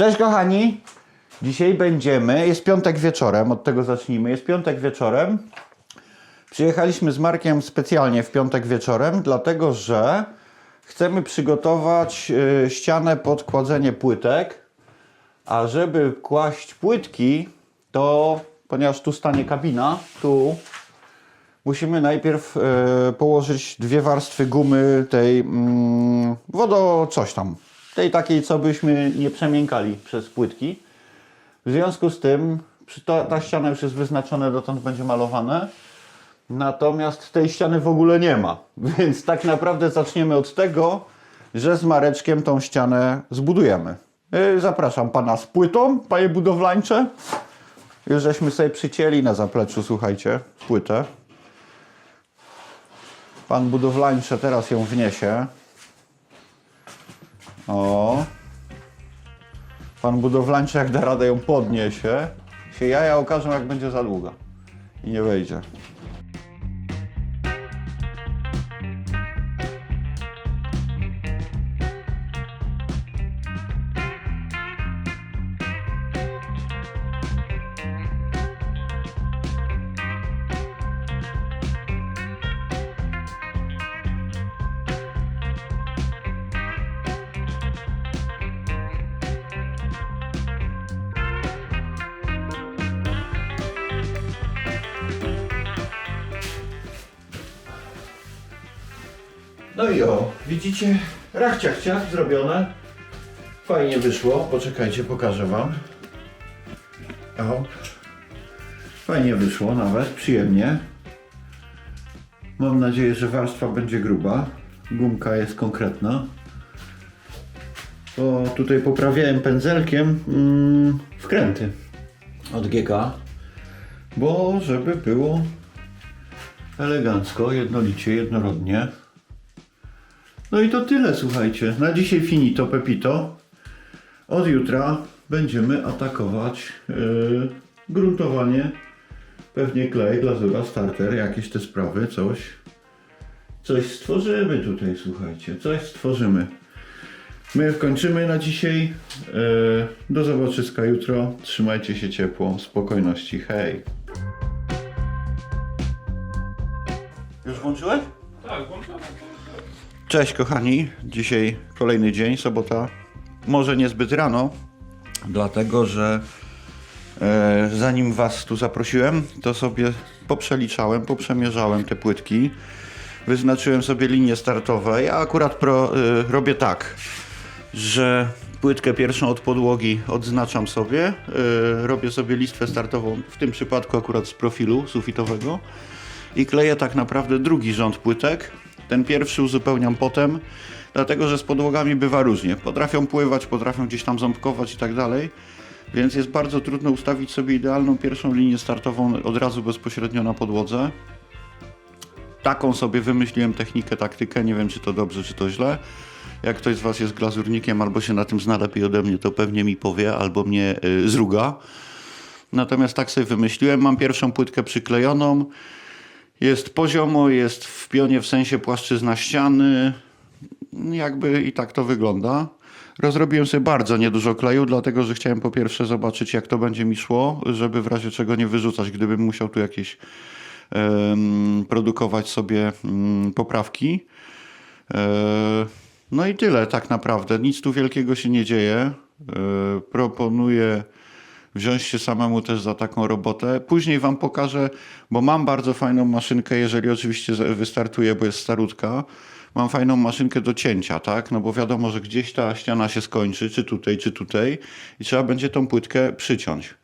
Cześć kochani! Dzisiaj będziemy, jest piątek wieczorem, od tego zacznijmy. Jest piątek wieczorem. Przyjechaliśmy z Markiem specjalnie w piątek wieczorem, dlatego że chcemy przygotować y, ścianę pod kładzenie płytek. A żeby kłaść płytki, to ponieważ tu stanie kabina, tu musimy najpierw e, położyć dwie warstwy gumy tej mm, wodo coś tam. Tej takiej, co byśmy nie przemiękali przez płytki. W związku z tym ta, ta ściana już jest wyznaczona, dotąd będzie malowane. Natomiast tej ściany w ogóle nie ma. Więc tak naprawdę zaczniemy od tego, że z Mareczkiem tą ścianę zbudujemy. E, Zapraszam pana z płytą, panie budowlańcze. Już żeśmy sobie przycięli na zapleczu, słuchajcie, płytę. Pan budowlańcze teraz ją wniesie. O. Pan budowlańcze jak da radę ją podniesie, się jaja okażą jak będzie za długa. I nie wejdzie. No i o, widzicie, rachciach ciach zrobione. Fajnie wyszło. Poczekajcie, pokażę wam. O. Fajnie wyszło nawet, przyjemnie. Mam nadzieję, że warstwa będzie gruba. Gumka jest konkretna. Bo tutaj poprawiałem pędzelkiem mm, wkręty od GK. Bo żeby było elegancko, jednolicie, jednorodnie. No i to tyle, słuchajcie. Na dzisiaj finito, pepito. Od jutra będziemy atakować yy, gruntowanie. Pewnie klej, glazura, starter, jakieś te sprawy, coś. Coś stworzymy tutaj, słuchajcie. Coś stworzymy. My kończymy na dzisiaj. Yy, do zobaczyska jutro. Trzymajcie się ciepło, spokojności. Hej. Już włączyłeś? Tak, włączamy. Cześć kochani, dzisiaj kolejny dzień, sobota. Może niezbyt rano, dlatego że e, zanim Was tu zaprosiłem, to sobie poprzeliczałem, poprzemierzałem te płytki. Wyznaczyłem sobie linie startowe. Ja akurat pro, e, robię tak, że płytkę pierwszą od podłogi odznaczam sobie, e, robię sobie listwę startową, w tym przypadku akurat z profilu sufitowego i kleję tak naprawdę drugi rząd płytek. Ten pierwszy uzupełniam potem, dlatego że z podłogami bywa różnie. Potrafią pływać, potrafią gdzieś tam ząbkować i tak dalej, więc jest bardzo trudno ustawić sobie idealną pierwszą linię startową od razu bezpośrednio na podłodze. Taką sobie wymyśliłem technikę, taktykę, nie wiem czy to dobrze, czy to źle. Jak ktoś z Was jest glazurnikiem albo się na tym zna lepiej ode mnie, to pewnie mi powie albo mnie y, zruga. Natomiast tak sobie wymyśliłem, mam pierwszą płytkę przyklejoną, jest poziomo, jest w pionie w sensie płaszczyzna ściany. Jakby i tak to wygląda. Rozrobiłem sobie bardzo niedużo kleju, dlatego że chciałem po pierwsze zobaczyć, jak to będzie mi szło, żeby w razie czego nie wyrzucać, gdybym musiał tu jakieś em, produkować sobie mm, poprawki. E, no i tyle tak naprawdę. Nic tu wielkiego się nie dzieje. E, proponuję wziąć się samemu też za taką robotę. Później Wam pokażę, bo mam bardzo fajną maszynkę, jeżeli oczywiście wystartuje, bo jest starutka. Mam fajną maszynkę do cięcia, tak? No bo wiadomo, że gdzieś ta ściana się skończy, czy tutaj, czy tutaj i trzeba będzie tą płytkę przyciąć.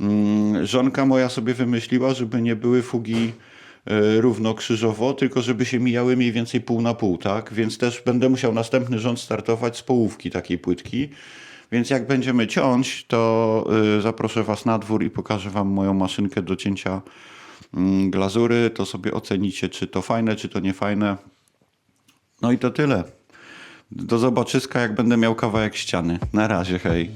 Mm, Żonka moja sobie wymyśliła, żeby nie były fugi e, równo krzyżowo, tylko żeby się mijały mniej więcej pół na pół, tak? Więc też będę musiał następny rząd startować z połówki takiej płytki. Więc jak będziemy ciąć, to y, zaproszę Was na dwór i pokażę Wam moją maszynkę do cięcia mm, glazury. To sobie ocenicie, czy to fajne, czy to nie fajne. No i to tyle. Do zobaczyska, jak będę miał kawałek ściany. Na razie, hej.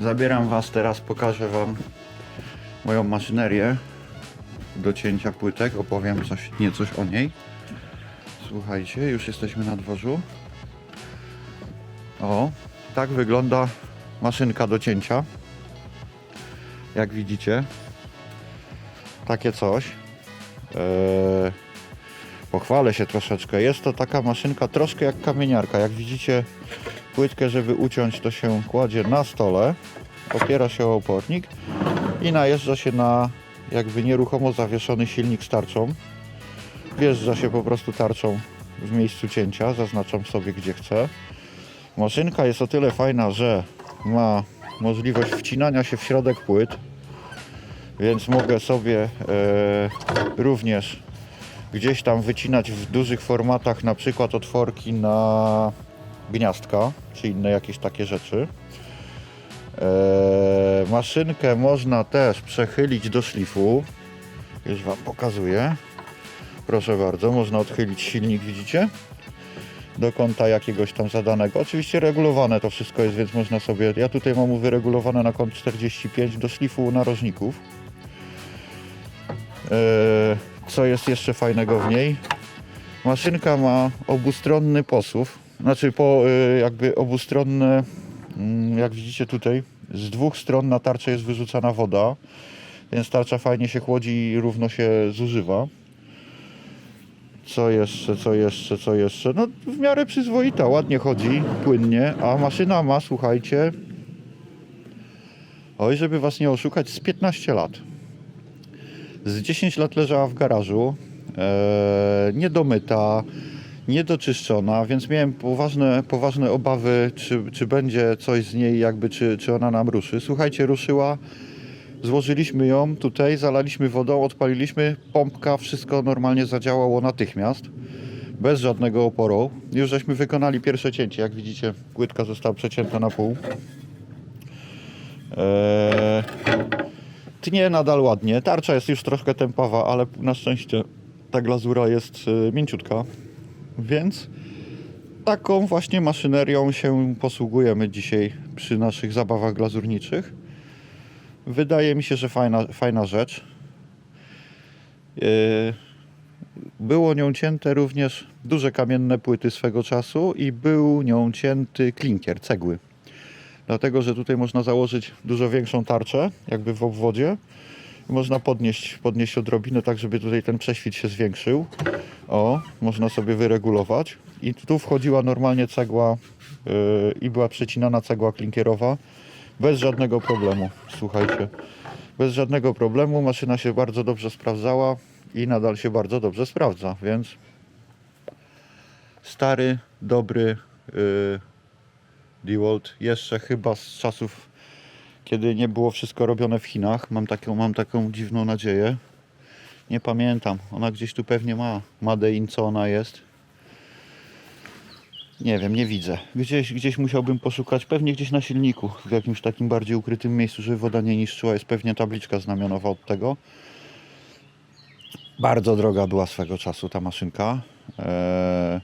Zabieram Was teraz, pokażę Wam moją maszynerię do cięcia płytek. Opowiem coś, niecoś o niej. Słuchajcie, już jesteśmy na dworzu. O, tak wygląda maszynka do cięcia. Jak widzicie, takie coś. Eee, pochwalę się troszeczkę. Jest to taka maszynka troszkę jak kamieniarka. Jak widzicie, płytkę, żeby uciąć, to się kładzie na stole, opiera się o opornik i najeżdża się na jakby nieruchomo zawieszony silnik z tarczą. Wjeżdża się po prostu tarczą w miejscu cięcia, zaznaczam sobie gdzie chcę. Maszynka jest o tyle fajna, że ma możliwość wcinania się w środek płyt, więc mogę sobie e, również gdzieś tam wycinać w dużych formatach, na przykład otworki na gniazdka, czy inne jakieś takie rzeczy. E, maszynkę można też przechylić do szlifu. Już Wam pokazuję. Proszę bardzo, można odchylić silnik, widzicie? Do kąta jakiegoś tam zadanego. Oczywiście regulowane to wszystko jest, więc można sobie... Ja tutaj mam wyregulowane na kąt 45 do szlifu narożników. E, co jest jeszcze fajnego w niej? Maszynka ma obustronny posuw, znaczy po y, jakby obustronne, mm, jak widzicie tutaj, z dwóch stron na tarczę jest wyrzucana woda, więc tarcza fajnie się chłodzi i równo się zużywa. Co jeszcze, co jeszcze, co jeszcze? No w miarę przyzwoita, ładnie chodzi, płynnie, a maszyna ma, słuchajcie, oj, żeby was nie oszukać, z 15 lat. Z 10 lat leżała w garażu, e, niedomyta, niedoczyszczona, więc miałem poważne, poważne obawy, czy, czy będzie coś z niej, jakby, czy, czy ona nam ruszy. Słuchajcie, ruszyła, złożyliśmy ją tutaj, zalaliśmy wodą, odpaliliśmy, pompka, wszystko normalnie zadziałało natychmiast, bez żadnego oporu. Już żeśmy wykonali pierwsze cięcie, jak widzicie, płytka została przecięta na pół. Eee, tnie nadal ładnie, tarcza jest już troszkę tępawa, ale na szczęście ta glazura jest y, mięciutka. Więc taką właśnie maszynerią się posługujemy dzisiaj przy naszych zabawach glazurniczych. Wydaje mi się, że fajna, fajna rzecz. Yy, Było nią cięte również duże kamienne płyty swego czasu i był nią cięty klinkier, cegły. Dlatego, że tutaj można założyć dużo większą tarczę, jakby w obwodzie. Można podnieść, podnieść odrobinę, tak żeby tutaj ten prześwit się zwiększył. O, można sobie wyregulować. I tu wchodziła normalnie cegła yy, i była przecinana cegła klinkierowa bez żadnego problemu. Słuchajcie, bez żadnego problemu. Maszyna się bardzo dobrze sprawdzała i nadal się bardzo dobrze sprawdza, więc stary, dobry yy, DeWalt jeszcze chyba z czasów kiedy nie było wszystko robione w Chinach. Mam taką, mam taką dziwną nadzieję. Nie pamiętam. Ona gdzieś tu pewnie ma Made co ona jest. Nie wiem, nie widzę. Gdzieś, gdzieś musiałbym poszukać, pewnie gdzieś na silniku, w jakimś takim bardziej ukrytym miejscu, żeby woda nie niszczyła. Jest pewnie tabliczka znamionowa od tego. Bardzo droga była swego czasu ta maszynka. Eee,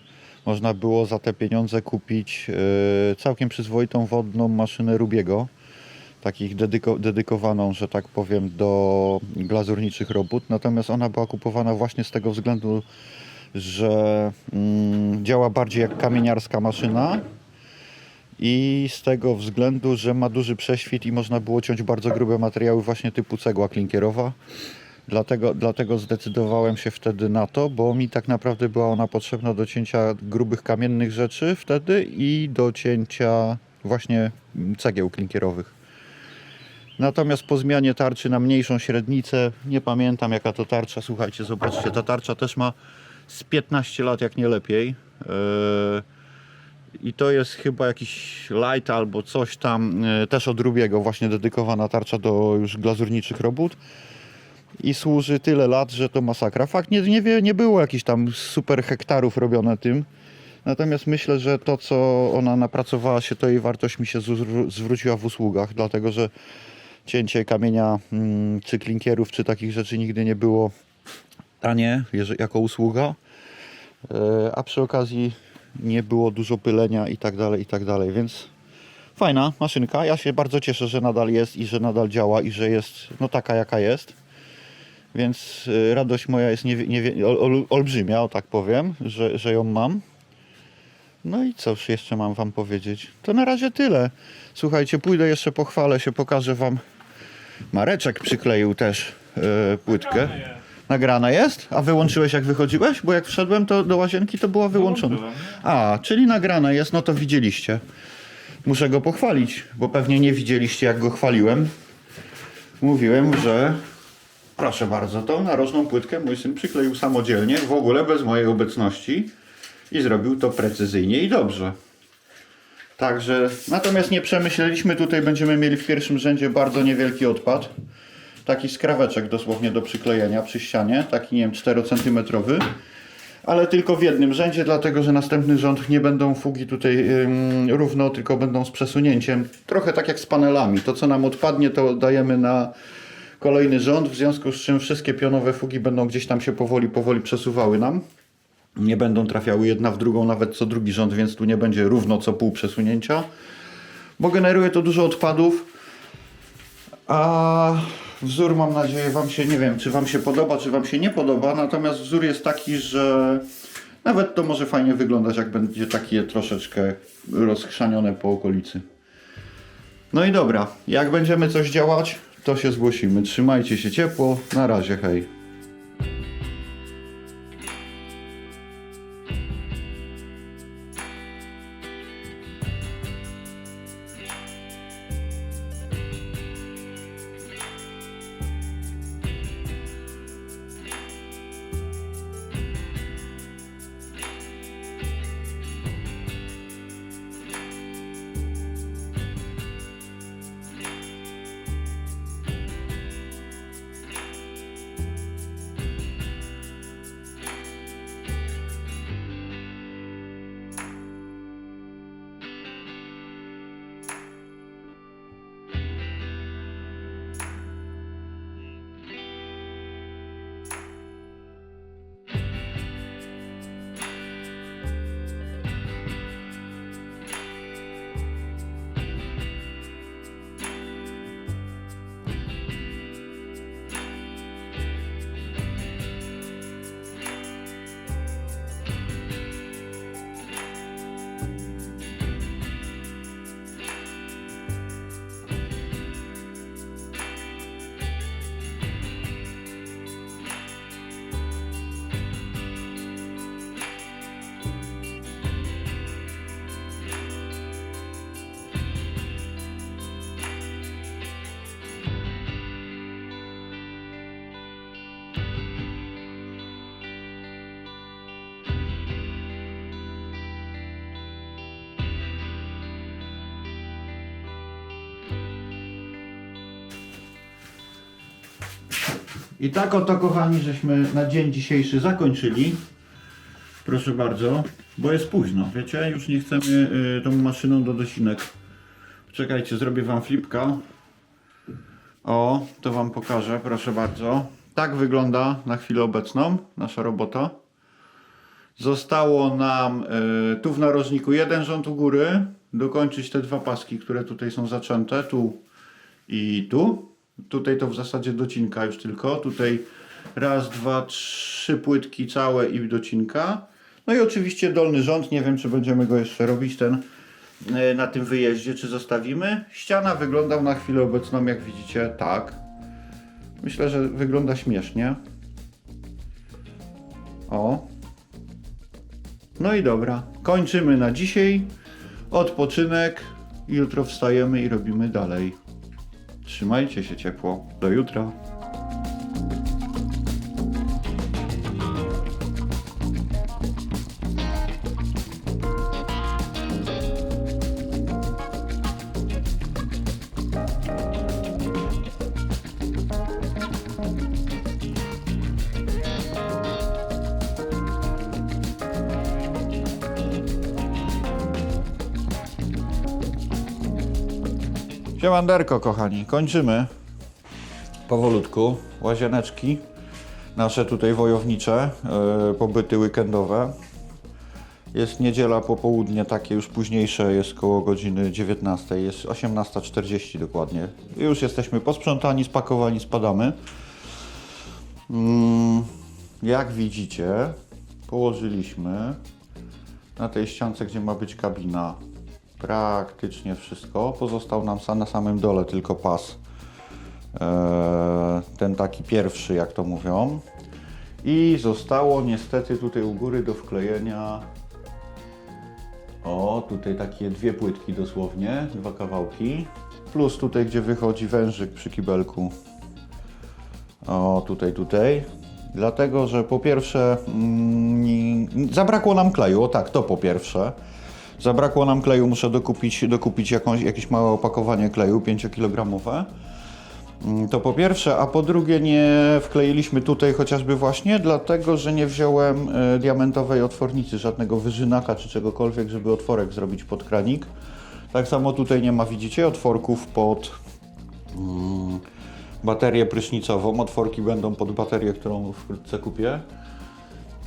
można było za te pieniądze kupić eee, całkiem przyzwoitą wodną maszynę Rubiego takich dedyko, dedykowaną, że tak powiem, do glazurniczych robót. Natomiast ona była kupowana właśnie z tego względu, że mm, działa bardziej jak kamieniarska maszyna i z tego względu, że ma duży prześwit i można było ciąć bardzo grube materiały właśnie typu cegła klinkierowa. Dlatego, dlatego zdecydowałem się wtedy na to, bo mi tak naprawdę była ona potrzebna do cięcia grubych kamiennych rzeczy wtedy i do cięcia właśnie cegieł klinkierowych. Natomiast po zmianie tarczy na mniejszą średnicę, nie pamiętam jaka to tarcza, słuchajcie, zobaczcie, ta tarcza też ma z 15 lat, jak nie lepiej. Yy, I to jest chyba jakiś light albo coś tam, yy, też od Rubiego, właśnie dedykowana tarcza do już glazurniczych robót. I służy tyle lat, że to masakra. Fakt, nie, nie, nie było jakichś tam super hektarów robione tym. Natomiast myślę, że to, co ona napracowała się, to jej wartość mi się zwró- zwróciła w usługach, dlatego że cięcie kamienia mm, czy klinkierów, czy takich rzeczy nigdy nie było tanie jako usługa. E, A przy okazji nie było dużo pylenia i tak dalej, i tak dalej, więc Fajna maszynka. Ja się bardzo cieszę, że nadal jest i że nadal działa i że jest no taka jaka jest. Więc y, radość moja jest niewie, ol, ol, olbrzymia, o tak powiem, że, że ją mam. No i cóż jeszcze mam wam powiedzieć? To na razie tyle. Słuchajcie, pójdę jeszcze pochwalę się, pokażę wam. Mareczek przykleił też y, płytkę. Nagrane jest? A wyłączyłeś jak wychodziłeś? Bo jak wszedłem to do łazienki to była wyłączona. A, czyli nagrane jest, no to widzieliście. Muszę go pochwalić, bo pewnie nie widzieliście jak go chwaliłem. Mówiłem, że proszę bardzo, tą narożną płytkę mój syn przykleił samodzielnie, w ogóle bez mojej obecności i zrobił to precyzyjnie i dobrze. Także, natomiast nie przemyśleliśmy, tutaj będziemy mieli w pierwszym rzędzie bardzo niewielki odpad. Taki skraweczek dosłownie do przyklejenia przy ścianie, taki nie wiem 4 cm. Ale tylko w jednym rzędzie, dlatego że następny rząd nie będą fugi tutaj ym, równo, tylko będą z przesunięciem. Trochę tak jak z panelami. To co nam odpadnie, to dajemy na kolejny rząd, w związku z czym wszystkie pionowe fugi będą gdzieś tam się powoli, powoli przesuwały nam. Nie będą trafiały jedna w drugą, nawet co drugi rząd, więc tu nie będzie równo co pół przesunięcia. Bo generuje to dużo odpadów. A wzór mam nadzieję Wam się, nie wiem, czy Wam się podoba, czy Wam się nie podoba, natomiast wzór jest taki, że nawet to może fajnie wyglądać, jak będzie takie troszeczkę rozchrzanione po okolicy. No i dobra, jak będziemy coś działać, to się zgłosimy. Trzymajcie się ciepło, na razie, hej. I tak oto, kochani, żeśmy na dzień dzisiejszy zakończyli. Proszę bardzo, bo jest późno, wiecie? Już nie chcemy y, tą maszyną do dosinek. Czekajcie, zrobię wam flipka. O, to wam pokażę, proszę bardzo. Tak wygląda na chwilę obecną nasza robota. Zostało nam y, tu w narożniku jeden rząd u góry, dokończyć te dwa paski, które tutaj są zaczęte, tu i tu. Tutaj to w zasadzie docinka już tylko. Tutaj raz, dwa, trzy płytki całe i docinka. No i oczywiście dolny rząd. Nie wiem, czy będziemy go jeszcze robić ten e, na tym wyjeździe, czy zostawimy. Ściana wygląda na chwilę obecną, jak widzicie, tak. Myślę, że wygląda śmiesznie. O. No i dobra. Kończymy na dzisiaj. Odpoczynek. Jutro wstajemy i robimy dalej. Trzymajcie się ciepło. Do jutra. Siemanderko, kochani, kończymy powolutku. Łazieneczki, nasze tutaj wojownicze, yy, pobyty weekendowe. Jest niedziela popołudnie, takie już późniejsze, jest koło godziny 19, jest 18.40 dokładnie. Już jesteśmy posprzątani, spakowani, spadamy. Mm, jak widzicie, położyliśmy na tej ściance, gdzie ma być kabina, praktycznie wszystko. Pozostał nam na samym dole tylko pas. Eee, ten taki pierwszy, jak to mówią. I zostało niestety tutaj u góry do wklejenia. O, tutaj takie dwie płytki dosłownie, dwa kawałki. Plus tutaj, gdzie wychodzi wężyk przy kibelku. O, tutaj, tutaj. Dlatego, że po pierwsze mm, zabrakło nam kleju, o tak, to po pierwsze. Zabrakło nam kleju, muszę dokupić, dokupić jakąś, jakieś małe opakowanie kleju, 5-kilogramowe. Mm, To po pierwsze, a po drugie nie wkleiliśmy tutaj chociażby właśnie dlatego, że nie wziąłem e, diamentowej otwornicy, żadnego wyżynaka czy czegokolwiek, żeby otworek zrobić pod kranik. Tak samo tutaj nie ma, widzicie, otworków pod mm, baterię prysznicową. Otworki będą pod baterię, którą wkrótce kupię.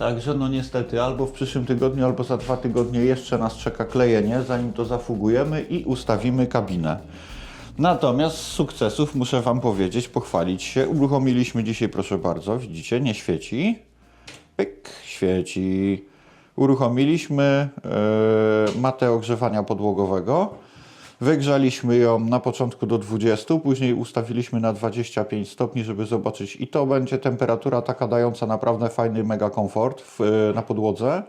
Także no niestety, albo w przyszłym tygodniu, albo za dwa tygodnie jeszcze nas czeka klejenie, zanim to zafugujemy i ustawimy kabinę. Natomiast z sukcesów muszę Wam powiedzieć, pochwalić się. Uruchomiliśmy dzisiaj, proszę bardzo, widzicie, nie świeci. Pyk, świeci. Uruchomiliśmy e, matę ogrzewania podłogowego. Wygrzaliśmy ją na początku do 20, później ustawiliśmy na 25 stopni, żeby zobaczyć. I to będzie temperatura taka dająca naprawdę fajny mega komfort w, e, na podłodze.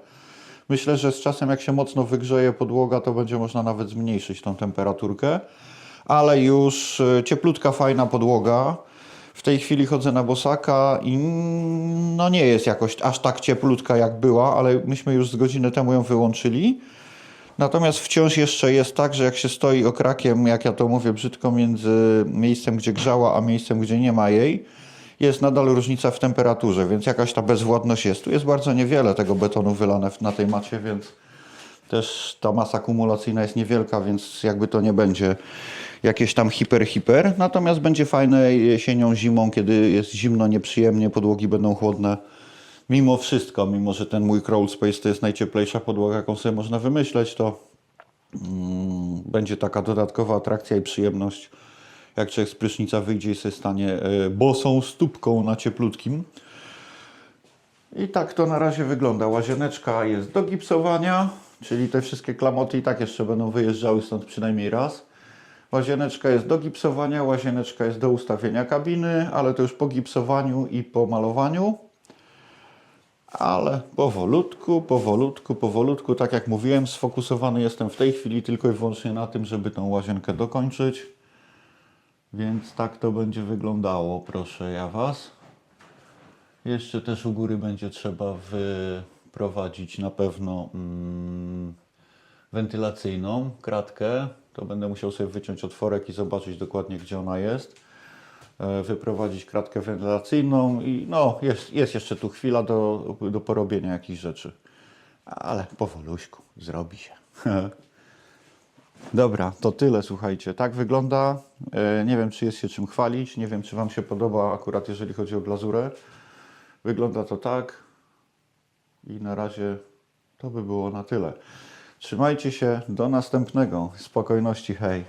Myślę, że z czasem jak się mocno wygrzeje podłoga, to będzie można nawet zmniejszyć tą temperaturkę. Ale już e, cieplutka, fajna podłoga. W tej chwili chodzę na bosaka i no nie jest jakoś aż tak cieplutka jak była, ale myśmy już z godzinę temu ją wyłączyli. Natomiast wciąż jeszcze jest tak, że jak się stoi okrakiem, jak ja to mówię brzydko, między miejscem, gdzie grzała, a miejscem, gdzie nie ma jej, jest nadal różnica w temperaturze, więc jakaś ta bezwładność jest. Tu jest bardzo niewiele tego betonu wylane na tej macie, więc też ta masa kumulacyjna jest niewielka, więc jakby to nie będzie jakieś tam hiper, hiper. Natomiast będzie fajne jesienią, zimą, kiedy jest zimno, nieprzyjemnie, podłogi będą chłodne. Mimo wszystko, mimo że ten mój crawl space to jest najcieplejsza podłoga, jaką sobie można wymyśleć, to mm, będzie taka dodatkowa atrakcja i przyjemność. Jak człowiek z prysznica wyjdzie i sobie stanie e, bosą stópką na cieplutkim. I tak to na razie wygląda. Łazieneczka jest do gipsowania, czyli te wszystkie klamoty i tak jeszcze będą wyjeżdżały stąd przynajmniej raz. Łazieneczka jest do gipsowania, łazieneczka jest do ustawienia kabiny, ale to już po gipsowaniu i po malowaniu. Ale powolutku, powolutku, powolutku, tak jak mówiłem, sfokusowany jestem w tej chwili tylko i wyłącznie na tym, żeby tą łazienkę dokończyć. Więc tak to będzie wyglądało, proszę ja Was. Jeszcze też u góry będzie trzeba wyprowadzić na pewno mm, wentylacyjną kratkę. To będę musiał sobie wyciąć otworek i zobaczyć dokładnie, gdzie ona jest. E, Wyprowadzić kratkę wentylacyjną i no, jest, jest jeszcze tu chwila do, do porobienia jakichś rzeczy. Ale powoluśku, zrobi się. Dobra, to tyle, słuchajcie. Tak wygląda. E, Nie wiem, czy jest się czym chwalić. Nie wiem, czy Wam się podoba, akurat jeżeli chodzi o glazurę. Wygląda to tak. I na razie to by było na tyle. Trzymajcie się. Do następnego. Spokojności. Hej.